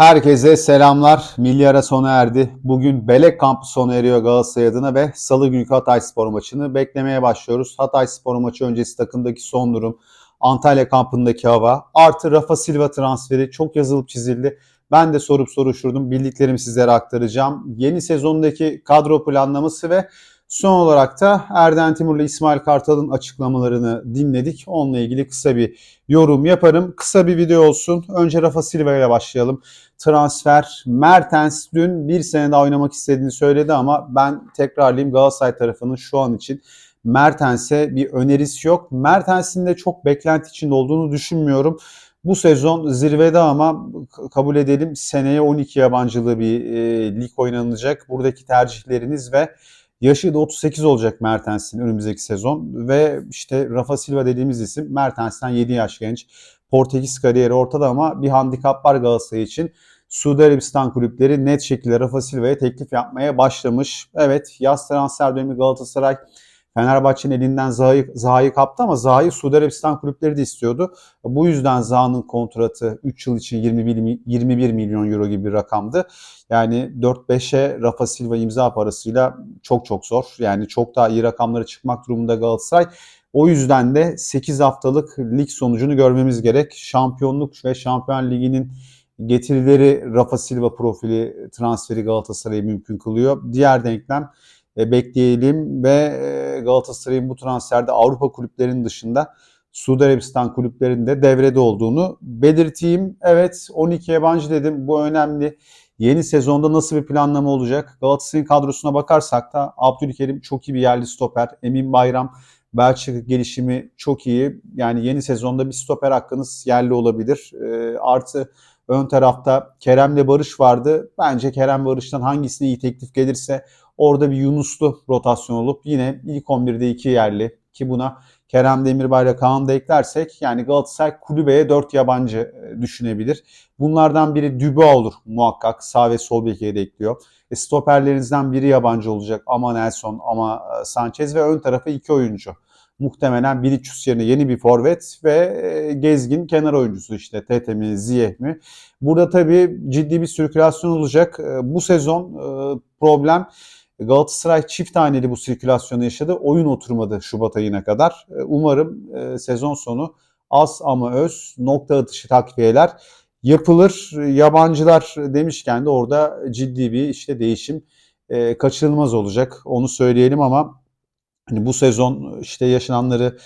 Herkese selamlar. Milli ara sona erdi. Bugün Belek kampı sona eriyor Galatasaray adına ve Salı günkü Hatay Spor maçını beklemeye başlıyoruz. Hatay Spor maçı öncesi takımdaki son durum, Antalya kampındaki hava, artı Rafa Silva transferi çok yazılıp çizildi. Ben de sorup soruşturdum. Bildiklerimi sizlere aktaracağım. Yeni sezondaki kadro planlaması ve son olarak da Erden Timur ile İsmail Kartal'ın açıklamalarını dinledik. Onunla ilgili kısa bir yorum yaparım. Kısa bir video olsun. Önce Rafa Silva ile başlayalım. Transfer. Mertens dün bir sene daha oynamak istediğini söyledi ama ben tekrarlayayım Galatasaray tarafının şu an için Mertens'e bir önerisi yok. Mertens'in de çok beklenti içinde olduğunu düşünmüyorum. Bu sezon zirvede ama kabul edelim seneye 12 yabancılı bir e, lig oynanacak. Buradaki tercihleriniz ve yaşı da 38 olacak Mertens'in önümüzdeki sezon ve işte Rafa Silva dediğimiz isim Mertens'ten 7 yaş genç. Portekiz kariyeri ortada ama bir handikap var Galatasaray için. Suudi Arabistan kulüpleri net şekilde Rafa Silva'ya teklif yapmaya başlamış. Evet yaz transfer dönemi Galatasaray Fenerbahçe'nin elinden Zaha'yı, Zaha'yı kaptı ama Zaha'yı Suudi Arabistan kulüpleri de istiyordu. Bu yüzden Zaha'nın kontratı 3 yıl için 21, 21 milyon euro gibi bir rakamdı. Yani 4-5'e Rafa Silva imza parasıyla çok çok zor. Yani çok daha iyi rakamlara çıkmak durumunda Galatasaray. O yüzden de 8 haftalık lig sonucunu görmemiz gerek. Şampiyonluk ve Şampiyon Ligi'nin getirileri Rafa Silva profili transferi Galatasaray'ı mümkün kılıyor. Diğer denklem bekleyelim ve e, Galatasaray'ın bu transferde Avrupa kulüplerinin dışında Suudi Arabistan kulüplerinde devrede olduğunu belirteyim. Evet 12 yabancı dedim bu önemli. Yeni sezonda nasıl bir planlama olacak? Galatasaray'ın kadrosuna bakarsak da Abdülkerim çok iyi bir yerli stoper. Emin Bayram Belçika gelişimi çok iyi. Yani yeni sezonda bir stoper hakkınız yerli olabilir. E, artı ön tarafta Kerem'le Barış vardı. Bence Kerem Barış'tan hangisine iyi teklif gelirse orada bir Yunuslu rotasyon olup yine ilk 11'de iki yerli ki buna Kerem Demirbay ile Kaan da eklersek yani Galatasaray kulübeye 4 yabancı e, düşünebilir. Bunlardan biri Dubois olur muhakkak. Sağ ve sol beki de ekliyor. E, stoperlerinizden biri yabancı olacak ama Nelson ama e, Sanchez ve ön tarafa iki oyuncu. Muhtemelen Bilicius yerine yeni bir forvet ve e, gezgin kenar oyuncusu işte Tete mi Ziyeh mi. Burada tabii ciddi bir sirkülasyon olacak. Bu sezon problem Galatasaray çift taneli bu sirkülasyonu yaşadı. Oyun oturmadı Şubat ayına kadar. Umarım sezon sonu az ama öz nokta atışı takviyeler yapılır. Yabancılar demişken de orada ciddi bir işte değişim kaçınılmaz olacak. Onu söyleyelim ama hani bu sezon işte yaşananları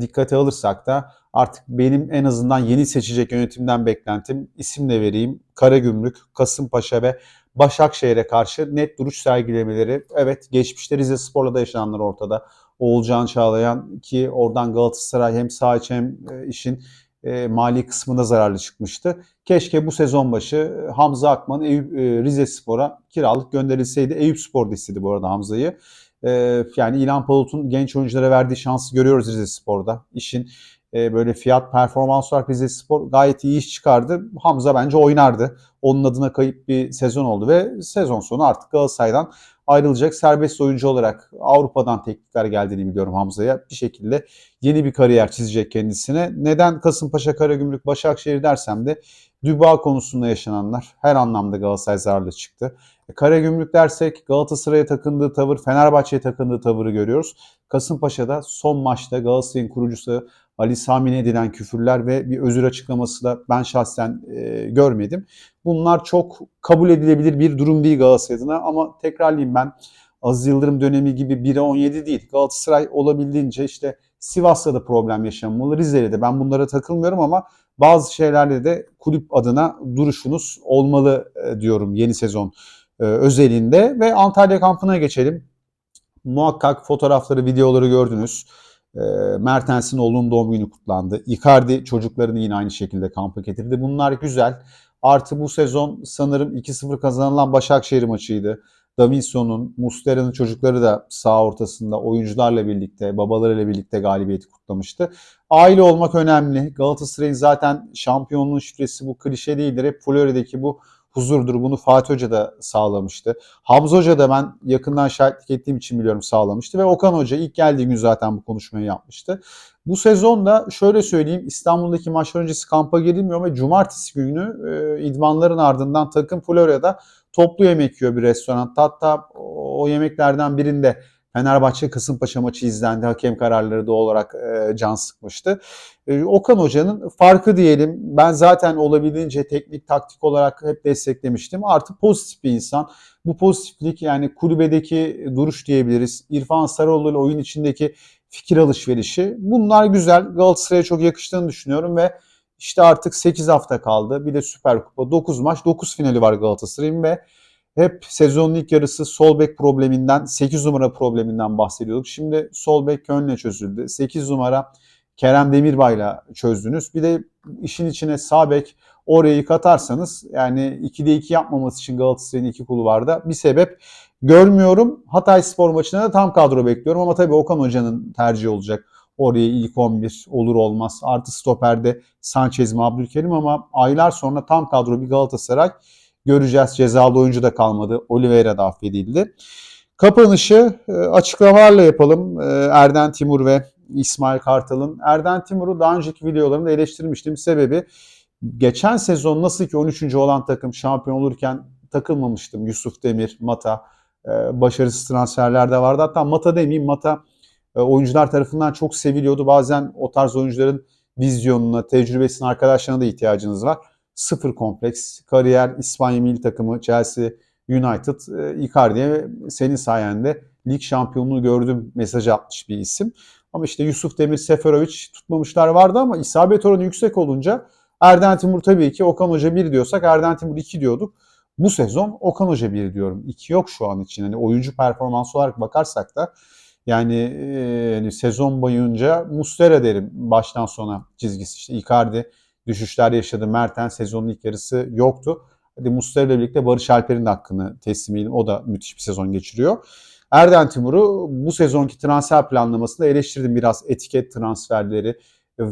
dikkate alırsak da artık benim en azından yeni seçecek yönetimden beklentim isim de vereyim. Karagümrük, Kasımpaşa ve Başakşehir'e karşı net duruş sergilemeleri. Evet geçmişte Rize Spor'la da yaşananlar ortada. Oğulcan Çağlayan ki oradan Galatasaray hem sağ içi hem işin e, mali kısmında zararlı çıkmıştı. Keşke bu sezon başı e, Hamza Akman Eyüp, e, Rize Spor'a kiralık gönderilseydi. Eyüp Spor da istedi bu arada Hamza'yı. E, yani İlhan Palut'un genç oyunculara verdiği şansı görüyoruz Rize Spor'da. İşin e, böyle fiyat performans olarak Rize Spor gayet iyi iş çıkardı. Hamza bence oynardı. Onun adına kayıp bir sezon oldu ve sezon sonu artık Galatasaray'dan ayrılacak serbest oyuncu olarak Avrupa'dan teklifler geldiğini biliyorum Hamza'ya. Bir şekilde yeni bir kariyer çizecek kendisine. Neden Kasımpaşa, Karagümrük, Başakşehir dersem de Dubois konusunda yaşananlar her anlamda Galatasaray zararlı çıktı. E, Karagümrük dersek Galatasaray'a takındığı tavır, Fenerbahçe'ye takındığı tavırı görüyoruz. Kasımpaşa'da son maçta Galatasaray'ın kurucusu Ali Sami'ne edilen küfürler ve bir özür açıklaması da ben şahsen e, görmedim. Bunlar çok kabul edilebilir bir durum değil Galatasaray adına ama tekrarlayayım ben Aziz Yıldırım dönemi gibi 1'e 17 değil. Galatasaray olabildiğince işte Sivas'ta da problem yaşanmalı, Rize'de de. Ben bunlara takılmıyorum ama bazı şeylerde de kulüp adına duruşunuz olmalı e, diyorum yeni sezon e, özelinde. Ve Antalya kampına geçelim. Muhakkak fotoğrafları, videoları gördünüz. E, Mertens'in oğlunun doğum günü kutlandı. Icardi çocuklarını yine aynı şekilde kampa getirdi. Bunlar güzel. Artı bu sezon sanırım 2-0 kazanılan Başakşehir maçıydı. Davinson'un, Mustera'nın çocukları da sağ ortasında oyuncularla birlikte, babalarıyla birlikte galibiyeti kutlamıştı. Aile olmak önemli. Galatasaray'ın zaten şampiyonluğun şifresi bu klişe değildir. Hep Florya'daki bu huzurdur. Bunu Fatih Hoca da sağlamıştı. Hamza Hoca da ben yakından şahitlik ettiğim için biliyorum sağlamıştı. Ve Okan Hoca ilk geldiği gün zaten bu konuşmayı yapmıştı. Bu sezonda şöyle söyleyeyim İstanbul'daki maçlar öncesi kampa girilmiyor ve cumartesi günü e, idmanların ardından takım Florya'da toplu yemek yiyor bir restoranda. Hatta o yemeklerden birinde Fenerbahçe Kasımpaşa maçı izlendi. Hakem kararları doğal olarak e, can sıkmıştı. E, Okan Hoca'nın farkı diyelim. Ben zaten olabildiğince teknik taktik olarak hep desteklemiştim. Artı pozitif bir insan. Bu pozitiflik yani kulübedeki duruş diyebiliriz. İrfan Sarıoğlu ile oyun içindeki fikir alışverişi. Bunlar güzel. Galatasaray'a çok yakıştığını düşünüyorum ve işte artık 8 hafta kaldı. Bir de Süper Kupa 9 maç 9 finali var Galatasaray'ın ve hep sezonun ilk yarısı sol bek probleminden, 8 numara probleminden bahsediyorduk. Şimdi sol bek Köln'le çözüldü. 8 numara Kerem Demirbay'la çözdünüz. Bir de işin içine sağ bek orayı katarsanız yani 2'de 2 yapmaması için Galatasaray'ın iki kulu vardı. Bir sebep görmüyorum. Hatay Spor maçına da tam kadro bekliyorum ama tabii Okan Hoca'nın tercihi olacak. Oraya ilk 11 olur olmaz. Artı stoperde Sanchez mi Abdülkerim ama aylar sonra tam kadro bir Galatasaray göreceğiz. Cezalı oyuncu da kalmadı. Oliveira da affedildi. Kapanışı e, açıklamalarla yapalım. E, Erden Timur ve İsmail Kartal'ın. Erden Timur'u daha önceki videolarımda eleştirmiştim. Sebebi geçen sezon nasıl ki 13. olan takım şampiyon olurken takılmamıştım. Yusuf Demir, Mata e, başarısız transferler de vardı. Hatta Mata demeyeyim Mata oyuncular tarafından çok seviliyordu. Bazen o tarz oyuncuların vizyonuna, tecrübesine, arkadaşlarına da ihtiyacınız var sıfır kompleks. Kariyer İspanya milli takımı Chelsea United e, Icardi'ye senin sayende lig şampiyonluğu gördüm mesajı atmış bir isim. Ama işte Yusuf Demir, Seferovic tutmamışlar vardı ama isabet oranı yüksek olunca Erden Timur tabii ki Okan Hoca 1 diyorsak Erden Timur 2 diyorduk. Bu sezon Okan Hoca 1 diyorum. 2 yok şu an için. Hani oyuncu performansı olarak bakarsak da yani e, sezon boyunca Mustera derim baştan sona çizgisi. İşte Icardi düşüşler yaşadı. Mertens sezonun ilk yarısı yoktu. Hadi Muslera ile birlikte Barış Alper'in hakkını teslim edin. O da müthiş bir sezon geçiriyor. Erden Timur'u bu sezonki transfer planlamasında eleştirdim biraz etiket transferleri.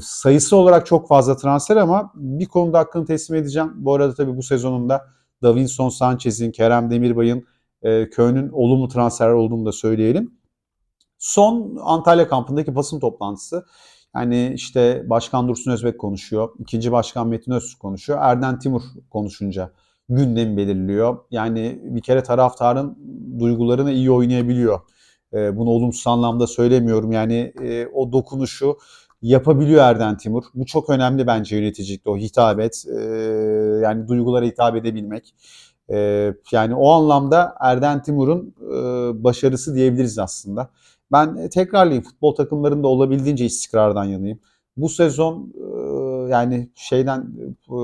Sayısı olarak çok fazla transfer ama bir konuda hakkını teslim edeceğim. Bu arada tabii bu sezonunda Davinson Sanchez'in, Kerem Demirbay'ın, e, Köy'ün olumlu transfer olduğunu da söyleyelim. Son Antalya kampındaki basın toplantısı. Hani işte Başkan Dursun Özbek konuşuyor. ikinci Başkan Metin Öztürk konuşuyor. Erden Timur konuşunca gündem belirliyor. Yani bir kere taraftarın duygularını iyi oynayabiliyor. E, bunu olumsuz anlamda söylemiyorum. Yani e, o dokunuşu yapabiliyor Erden Timur. Bu çok önemli bence yöneticilikte o hitabet. E, yani duygulara hitap edebilmek. E, yani o anlamda Erden Timur'un başarısı diyebiliriz aslında. Ben e, tekrarlayayım futbol takımlarında olabildiğince istikrardan yanayım. Bu sezon e, yani şeyden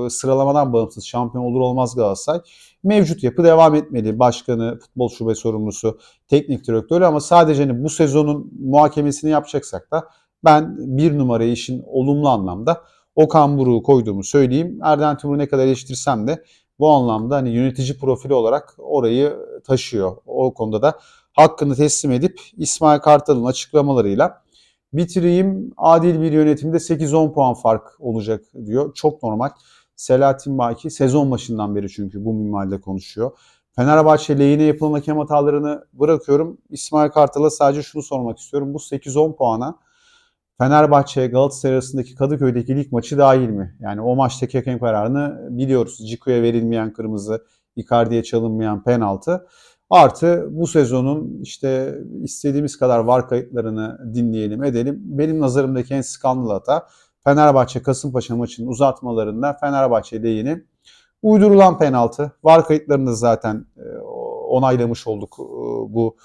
e, sıralamadan bağımsız şampiyon olur olmaz Galatasaray. Mevcut yapı devam etmeli. Başkanı, futbol şube sorumlusu, teknik direktörü ama sadece hani bu sezonun muhakemesini yapacaksak da ben bir numara işin olumlu anlamda Okan Buruk'u koyduğumu söyleyeyim. Erden Timur'u ne kadar eleştirsem de bu anlamda hani yönetici profili olarak orayı taşıyor. O konuda da hakkını teslim edip İsmail Kartal'ın açıklamalarıyla bitireyim. Adil bir yönetimde 8-10 puan fark olacak diyor. Çok normal. Selahattin Baki sezon başından beri çünkü bu minvalde konuşuyor. Fenerbahçe lehine yapılan hakem hatalarını bırakıyorum. İsmail Kartal'a sadece şunu sormak istiyorum. Bu 8-10 puana Fenerbahçe Galatasaray arasındaki Kadıköy'deki lig maçı dahil mi? Yani o maçtaki hakem kararını biliyoruz. Ciku'ya verilmeyen kırmızı, Icardi'ye çalınmayan penaltı. Artı bu sezonun işte istediğimiz kadar var kayıtlarını dinleyelim edelim. Benim nazarımdaki en skandal hata Fenerbahçe Kasımpaşa maçının uzatmalarında Fenerbahçe lehine uydurulan penaltı. Var kayıtlarını zaten e, onaylamış olduk e, bu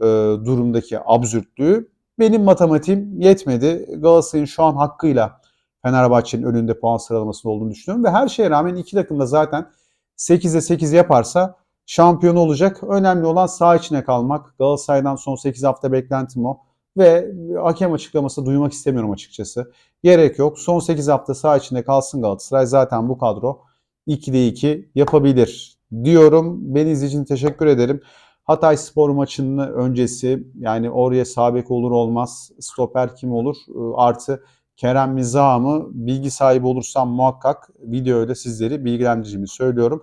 e, durumdaki absürtlüğü. Benim matematiğim yetmedi. Galatasaray'ın şu an hakkıyla Fenerbahçe'nin önünde puan sıralamasında olduğunu düşünüyorum. Ve her şeye rağmen iki takım da zaten 8'e 8 yaparsa şampiyon olacak. Önemli olan sağ içine kalmak. Galatasaray'dan son 8 hafta beklentim o. Ve hakem açıklaması duymak istemiyorum açıkçası. Gerek yok. Son 8 hafta sağ içinde kalsın Galatasaray. Zaten bu kadro 2'de 2 yapabilir diyorum. Beni izlediğiniz teşekkür ederim. Hatay Spor maçının öncesi yani oraya sabek olur olmaz stoper kim olur artı Kerem Miza mı bilgi sahibi olursam muhakkak videoyla sizleri bilgilendireceğimi söylüyorum.